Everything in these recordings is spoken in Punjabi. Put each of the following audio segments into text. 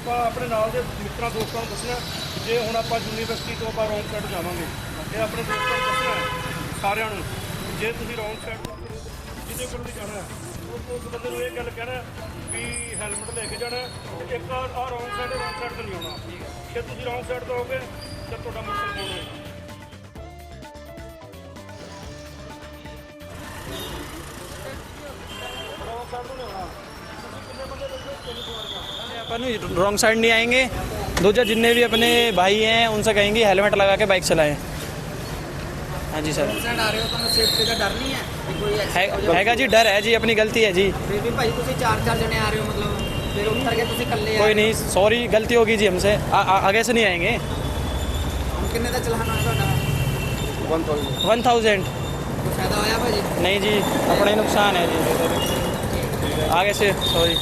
ਆਪਾਂ ਆਪਣੇ ਨਾਲ ਦੇ ਮਿੱਤਰਾਂ ਦੋਸਤਾਂ ਨੂੰ ਦੱਸਣਾ ਜੇ ਹੁਣ ਆਪਾਂ ਯੂਨੀਵਰਸਿਟੀ ਤੋਂ ਆਪਾਂ ਰੌਂਗ ਸਾਈਡ ਜਾਵਾਂਗੇ ਇਹ ਆਪਣੇ ਦੋਸਤਾਂ ਨੂੰ ਦੱਸਣਾ ਹੈ, ਸਾਰਿਆਂ ਨੂੰ ਜੇ ਤੁਸੀਂ ਰੌਂਗ ਸਾਈਡ ਤੋਂ ਜਿਹਦੇ ਕੋਲ ਵੀ ਜਾਣਾ ਉਹ ਉਸ ਬੰਦੇ ਨੂੰ ਇਹ ਗੱਲ ਕਹਿਣਾ ਵੀ ਹੈਲਮਟ ਲੈ ਕੇ ਜਾਣਾ ਇੱਕ ਆ ਰੌਂਗ ਸਾਈਡ ਰੌਂਗ ਸਾਈਡ ਤੋਂ ਨਹੀਂ ਆਉਣਾ। ਜੇ ਤੁਸੀਂ ਰੌਂਗ ਸਾਈਡ ਤੋਂ ਆਓਗੇ ਤਾਂ ਤੁਹਾਡਾ ਮੋਟਰਸਾਈਕਲ ਹੋਣਾ अपन रॉन्ग साइड नहीं आएँगे। दो चार जितने भी अपने भाई हैं उनसे कहेंगे हेलमेट लगा के बाइक चलाएँ। हाँ जी सर तो हैगा है? है जी डर है जी अपनी गलती है जी। भी भाई तुम चार चार जने आ रहे हो मतलब फिर उतर के तुम कल कोई नहीं सॉरी गलती होगी जी हमसे। आगे से नहीं आएँगे। कितने का चलाना वन थाउज़ेंड नहीं जी अपने नुकसान है जी। आगे से सॉरी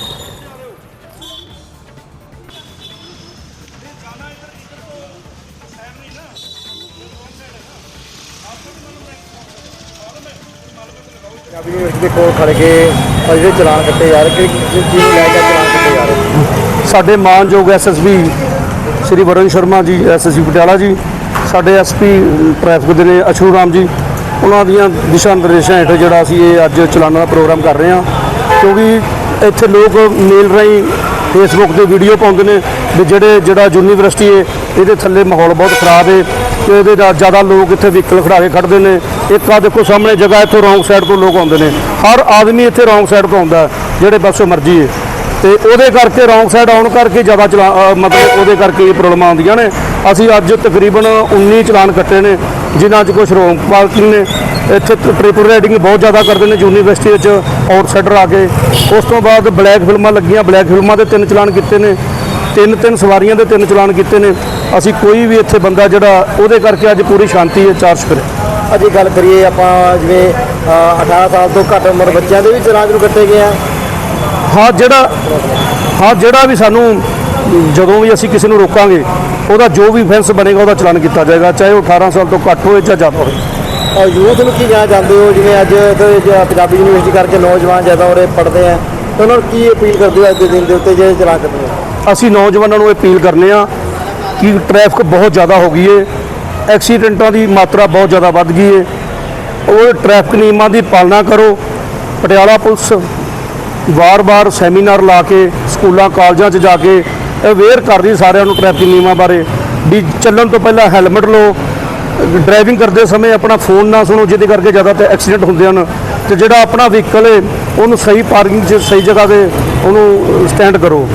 ਪੰਜਾਬੀ ਯੂਨੀਵਰਸਿਟੀ ਦੇ ਕੋਲ ਖੜ ਕੇ ਔਰ ਜਿਹੜੇ ਚਲਾਨ ਕੱਟੇ ਜਾ ਰਹੇ ਕਿ ਜਿਸ ਚੀਜ਼ ਨੂੰ ਲੈ ਕੇ ਚਲਾਨ ਕੱਟੇ ਜਾ ਰਹੇ ਸਾਡੇ ਮਾਨਯੋਗ ਐਸਐਸਬੀ ਸ਼੍ਰੀ ਵਰਨ ਸ਼ਰਮਾ ਜੀ ਐਸਐਸਬੀ ਪਟਿਆਲਾ ਜੀ, ਸਾਡੇ ਐਸਪੀ ਟ੍ਰੈਫਿਕ ਦੇ ਨੇ ਅਸ਼ੂ ਰਾਮ ਜੀ, ਉਹਨਾਂ ਦੀਆਂ ਦਿਸ਼ਾ ਨਿਰਦੇਸ਼ਾਂ ਹੇਠ ਜਿਹੜਾ ਅਸੀਂ ਇਹ ਅੱਜ ਚਲਾਨਾਂ ਦਾ ਪ੍ਰੋਗਰਾਮ ਕਰ ਰਹੇ ਹਾਂ। ਕਿਉਂਕਿ ਇੱਥੇ ਲੋਕ ਮੇਲ ਰਾਹੀਂ ਫੇਸਬੁੱਕ ਤੇ ਵੀਡੀਓ ਪਾਉਂਦੇ ਨੇ ਵੀ ਜਿਹੜੇ, ਜਿਹੜਾ ਯੂਨੀਵਰਸਿਟੀ ਹੈ, ਇਹਦੇ ਥੱਲੇ ਮਾਹੌਲ ਬਹੁਤ ਖਰਾਬ ਹੈ। ਤੇ ਇਹਦੇ ਨਾਲ ਜ਼ਿਆਦਾ ਲੋਕ ਇੱਥੇ ਵਹੀਕਲ ਖੜਾ ਕੇ ਖੜਦੇ ਨੇ। ਇੱਕ ਆ ਦੇਖੋ ਸਾਹਮਣੇ ਜਗ੍ਹਾ, ਇੱਥੋਂ ਰੌਂਗ ਸਾਈਡ ਤੋਂ ਲੋਕ ਆਉਂਦੇ ਨੇ। ਹਰ ਆਦਮੀ ਇੱਥੇ ਰੌਂਗ ਸਾਈਡ ਤੋਂ ਆਉਂਦਾ ਜਿਹੜੇ ਪਾਸੋਂ ਮਰਜ਼ੀ ਹੈ। ਤੇ ਉਹਦੇ ਕਰਕੇ ਰੌਂਗ ਸਾਈਡ ਆਉਣ ਕਰਕੇ ਜ਼ਿਆਦਾ ਚਲਾ ਮਤਲਬ ਉਹਦੇ ਕਰਕੇ ਇਹ ਪ੍ਰੋਬਲਮਾਂ ਆਉਂਦੀਆਂ ਨੇ। ਅਸੀਂ ਅੱਜ ਤਕਰੀਬਨ 19 ਚਲਾਨ ਕੱਟੇ ਨੇ, ਜਿਨ੍ਹਾਂ 'ਚ ਕੁਝ ਰੌਂਗ ਪਾਰਕਿੰਗ ਨੇ। ਇੱਥੇ ਟ੍ਰਿਪਲ ਰਾਈਡਿੰਗ ਬਹੁਤ ਜ਼ਿਆਦਾ ਕਰਦੇ ਨੇ ਯੂਨੀਵਰਸਿਟੀ ਵਿੱਚ ਆਊਟਸਾਈਡਰ ਆ ਕੇ। ਉਸ ਤੋਂ ਬਾਅਦ ਬਲੈਕ ਫਿਲਮਾਂ ਲੱਗੀਆਂ। ਬਲੈਕ ਫਿਲਮਾਂ ਦੇ ਤਿੰਨ ਚਲਾਨ ਕੀਤੇ ਨੇ। ਤਿੰਨ ਤਿੰਨ ਸਵਾਰੀਆਂ ਦੇ ਤਿੰਨ ਚਲਾਨ ਕੀਤੇ ਨੇ। ਅਸੀਂ ਕੋਈ ਵੀ ਇੱਥੇ ਬੰਦਾ ਜਿਹੜਾ ਉਹਦੇ ਕਰਕੇ ਅੱਜ ਪੂਰੀ ਸ਼ਾਂਤੀ ਹੈ ਚਾਰ ਸ਼ੁਕਰ ਅੱਜ ਗੱਲ ਕਰੀਏ ਆਪਾਂ ਜਿਵੇਂ ਅ, 18 ਸਾਲ ਤੋਂ ਘੱਟ ਉਮਰ ਬੱਚਿਆਂ ਦੇ ਵੀ ਚਲਾਨ ਨੂੰ ਕੱਟੇ ਗਏ ਆ। ਹਾਂ ਜਿਹੜਾ ਹਾਂ ਜਿਹੜਾ ਵੀ ਸਾਨੂੰ ਜਦੋਂ ਵੀ ਅਸੀਂ ਕਿਸੇ ਨੂੰ ਰੋਕਾਂਗੇ ਉਹਦਾ ਜੋ ਵੀ ਫੈਂਸ ਬਣੇਗਾ ਉਹਦਾ ਚਲਾਨ ਕੀਤਾ ਜਾਏਗਾ ਚਾਹੇ ਉਹ 18 ਸਾਲ ਤੋਂ ਘੱਟ ਹੋਵੇ ਜਾਂ ਜ਼ਿਆਦਾ ਹੋਵੇ ਔਰ ਯੂਥ ਨੂੰ ਕੀ ਕਹਿਣਾ ਚਾਹੁੰਦੇ ਹੋ? ਜਿਵੇਂ ਅੱਜ ਪੰਜਾਬੀ ਯੂਨੀਵਰਸਿਟੀ ਕਰਕੇ ਨੌਜਵਾਨ ਜ਼ਿਆਦਾ ਉਰੇ ਪੜ੍ਹਦੇ ਆ ਉਹਨਾਂ ਨੂੰ ਕੀ ਅਪੀਲ ਕਰਦੇ ਹੋ ਅੱਜ ਦੇ ਦਿਨ ਦੇ ਉੱਤੇ ਜਿਹੜੇ ਚਲਾਨ ਕੱਟਣੇ ਆ ਅਸੀਂ ਨੌਜਵਾਨਾਂ ਨੂੰ ਅਪੀਲ ਕਰਨੇ ਆ ਕਿ ਟ੍ਰੈਫਿਕ ਬਹੁਤ ਜ਼ਿਆਦਾ ਹੋ ਗਈ ਏ, ਐਕਸੀਡੈਂਟਾਂ ਦੀ ਮਾਤਰਾ ਬਹੁਤ ਜ਼ਿਆਦਾ ਵੱਧ ਗਈ ਏ। ਉਹ ਟ੍ਰੈਫਿਕ ਨਿਯਮਾਂ ਦੀ ਪਾਲਣਾ ਕਰੋ। ਪਟਿਆਲਾ ਪੁਲਿਸ ਵਾਰ-ਵਾਰ ਸੈਮੀਨਾਰ ਲਾ ਕੇ, ਸਕੂਲਾਂ, ਕਾਲਜਾਂ 'ਚ ਜਾ ਕੇ ਅਵੇਅਰ ਕਰ ਰਹੀ ਸਾਰਿਆਂ ਨੂੰ ਟ੍ਰੈਫਿਕ ਨਿਯਮਾਂ ਬਾਰੇ। ਵੀ ਚੱਲਣ ਤੋਂ ਪਹਿਲਾਂ ਹੈਲਮਟ ਲਓ। ਡਰਾਈਵਿੰਗ ਕਰਦੇ ਸਮੇਂ ਆਪਣਾ ਫੋਨ ਨਾ ਸੁਣੋ, ਜਿਹਦੇ ਕਰਕੇ ਜ਼ਿਆਦਾਤਰ ਐਕਸੀਡੈਂਟ ਹੁੰਦੇ ਹਨ। ਤੇ ਜਿਹੜਾ ਆਪਣਾ ਵਹੀਕਲ ਹੈ ਉਹਨੂੰ ਸਹੀ ਪਾਰਕਿੰਗ 'ਚ, ਸਹੀ ਜਗ੍ਹਾ ਤੇ ਉਹਨੂੰ ਸਟੈਂਡ ਕਰੋ।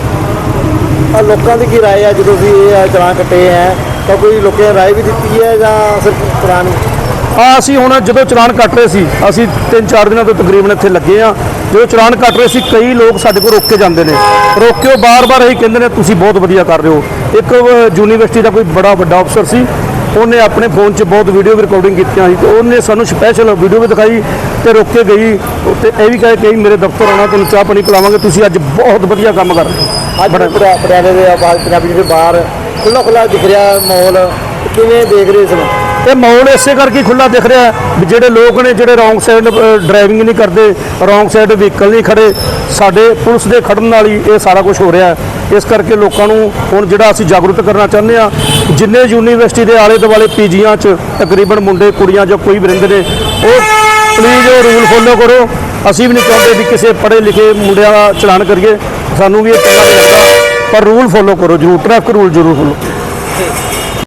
ਆ ਲੋਕਾਂ ਦੀ ਕੀ ਰਾਏ ਹੈ ਜਦੋਂ ਅਸੀਂ ਇਹ ਚਲਾਨ ਕੱਟੇ ਹੈ ਤਾਂ ਕੋਈ ਲੋਕਾਂ ਨੇ ਰਾਏ ਵੀ ਦਿੱਤੀ ਹੈ ਜਾਂ ਸਿਰਫ ਪੁਰਾਣੀ ਆ ਅਸੀਂ ਹੁਣ ਜਦੋਂ ਚਲਾਨ ਕੱਟ ਰਹੇ ਸੀ, ਅਸੀਂ 3-4 ਦਿਨਾਂ ਤੋਂ ਤਕਰੀਬਨ ਇੱਥੇ ਲੱਗੇ ਆ। ਜਦੋਂ ਚਲਾਨ ਕੱਟ ਰਹੇ ਸੀ, ਕਈ ਲੋਕ ਸਾਡੇ ਕੋਲ ਰੋਕ ਕੇ ਜਾਂਦੇ ਨੇ। ਰੋਕ ਕੇ ਉਹ ਬਾਰ-ਬਾਰ ਇਹੀ ਕਹਿੰਦੇ ਨੇ, ਤੁਸੀਂ ਬਹੁਤ ਵਧੀਆ ਕਰ ਰਹੇ ਹੋ। ਇੱਕ ਯੂਨੀਵਰਸਿਟੀ ਦਾ ਕੋਈ ਬੜਾ ਵੱਡਾ ਅਫਸਰ ਸੀ, ਉਹਨੇ ਆਪਣੇ ਫੋਨ 'ਚ ਬਹੁਤ ਵੀਡੀਓ ਰਿਕਾਰਡਿੰਗ ਕੀਤੀਆਂ ਸੀ ਤੇ ਉਹਨੇ ਸਾਨੂੰ ਸਪੈਸ਼ਲ ਵੀਡੀਓ ਵੀ ਦਿਖਾਈ ਤੇ ਰੋਕ ਕੇ ਗਈ। ਤੇ ਇਹ ਵੀ ਕਹੇ ਕਿ ਮੇਰੇ ਦਫ਼ਤਰ ਆਉਣਾ, ਤੁਹਾਨੂੰ ਚਾਹ ਪਾਣੀ ਪਿਲਾਵਾਂਗੇ, ਤੁਸੀਂ ਅੱਜ ਬਹੁਤ ਵਧੀਆ ਕੰਮ ਕਰ ਰਹੇ ਹੋ। ਅੱਜ ਪਟਿਆ- ਪਟਿਆਲੇ ਦੇ ਆਵਾਜ਼ ਪੰਜਾਬੀ ਦੇ ਬਾਹਰ ਖੁੱਲਾ ਖੁੱਲਾ ਦਿਖ ਰਿਹਾ ਮਾਹੌਲ। ਕਿਵੇਂ ਦੇਖ ਰਹੇ ਇਸ ਨੂੰ? ਇਹ ਮਾਹੌਲ ਇਸੇ ਕਰਕੇ ਖੁੱਲਾ ਦਿਖ ਰਿਹਾ ਹੈ ਵੀ ਜਿਹੜੇ ਲੋਕ ਨੇ ਜਿਹੜੇ ਰੌਂਗ ਸਾਈਡ ਡਰਾਈਵਿੰਗ ਨਹੀਂ ਕਰਦੇ ਰੌਂਗ ਸਾਈਡ ਵਹੀਕਲ ਨਹੀਂ ਖੜੇ ਸਾਡੇ ਪੁਲਿਸ ਦੇ ਖੜਨ ਨਾਲ ਹੀ ਇਹ ਸਾਰਾ ਕੁਝ ਹੋ ਰਿਹਾ। ਹੈ ਇਸ ਕਰਕੇ ਲੋਕਾਂ ਨੂੰ ਹੁਣ ਜਿਹੜਾ ਅਸੀਂ ਜਾਗਰੂਕ ਕਰਨਾ ਚਾਹੁੰਦੇ ਆ ਜਿੰਨੇ ਯੂਨੀਵਰਸਿਟੀ ਦੇ ਆਲੇ ਦੁਆਲੇ ਪੀਜੀਆਂ 'ਚ ਤਕਰੀਬਨ ਮੁੰਡੇ ਕੁੜੀਆਂ ਜਾਂ ਕੋਈ ਵੀ ਰਹਿੰਦੇ ਨੇ ਉਹ ਪਲੀਜ਼ ਉਹ ਰੂਲ ਫੋਲੋ ਕਰੋ। ਅਸੀਂ ਵੀ ਨਹੀਂ ਚਾਹੁੰਦੇ ਵੀ ਕਿਸੇ ਪੜ੍ਹੇ ਲਿਖੇ ਮੁੰਡਿਆਂ ਦਾ ਚਲਾਨ ਕਰੀਏ। ਸਾਨੂੰ ਵੀ ਇਹ ਚੰਗਾ ਨਹੀਂ ਲੱਗਦਾ ਪਰ ਰੂਲ ਫੋਲੋ ਕਰੋ ਜ਼ਰੂਰ ਟ੍ਰੈਫਿਕ ਰੂਲ ਜ਼ਰੂਰ ਫੋਲੋ